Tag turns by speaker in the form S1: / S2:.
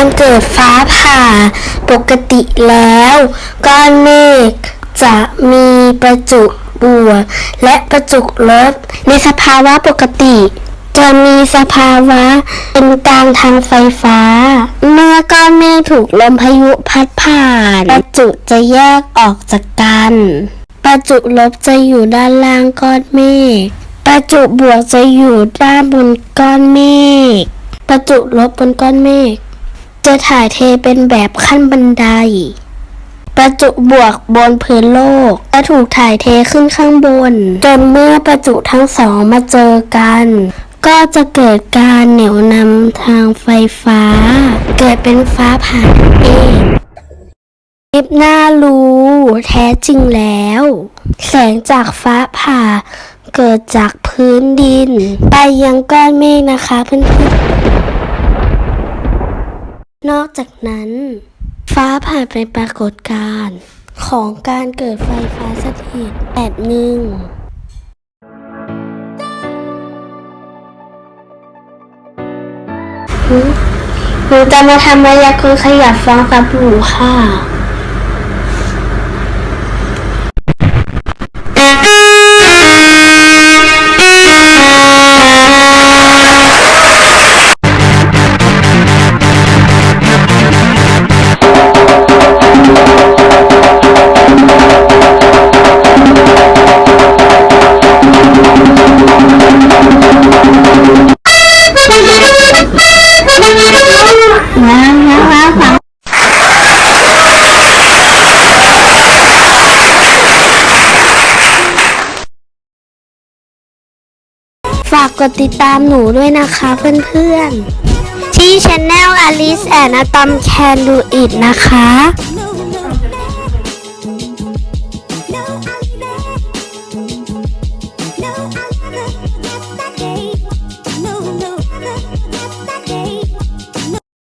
S1: การเกิดฟ้าผ่า ปกติแล้ว ก้อนเมฆจะมีประจุบวกและประจุลบ ในสภาวะปกติ จะมีสภาวะเป็นกลางทางไฟฟ้า เมื่อก้อนเมฆถูกลมพายุพัดผ่าน ประจุจะแยกออกจากกัน ประจุลบจะอยู่ด้านล่างก้อนเมฆประจุบวกจะอยู่ด้านบนก้อนเมฆประจุลบบนก้อนเมฆ จะถ่ายเทเป็นแบบขั้นบันได ประจุบวกบนพื้นโลกจะถูกถ่ายเทขึ้นข้างบน จนเมื่อประจุทั้งสองมาเจอกัน ก็จะเกิดการเหนี่ยวนำทางไฟฟ้า เกิดเป็นฟ้าผ่านั่นเองคลิปหน้ารู้แท้จริงแล้ว แสงจากฟ้าผ่าเกิดจากพื้นดิน ไปยังก้อนเมฆนะคะเพื่อนๆนอก จากนั้น ฟ้าผ่านไปปรากฏการณ์ของการเกิดไฟฟ้าสถิตแบบหนึ่งหนูจะมาทำมายากลขยับฟองสบู่ค่ะ ฝากกดติดตามหนูด้วยนะคะเพื่อนๆ ที่ช anel Alice and Atom Can Do It นะคะ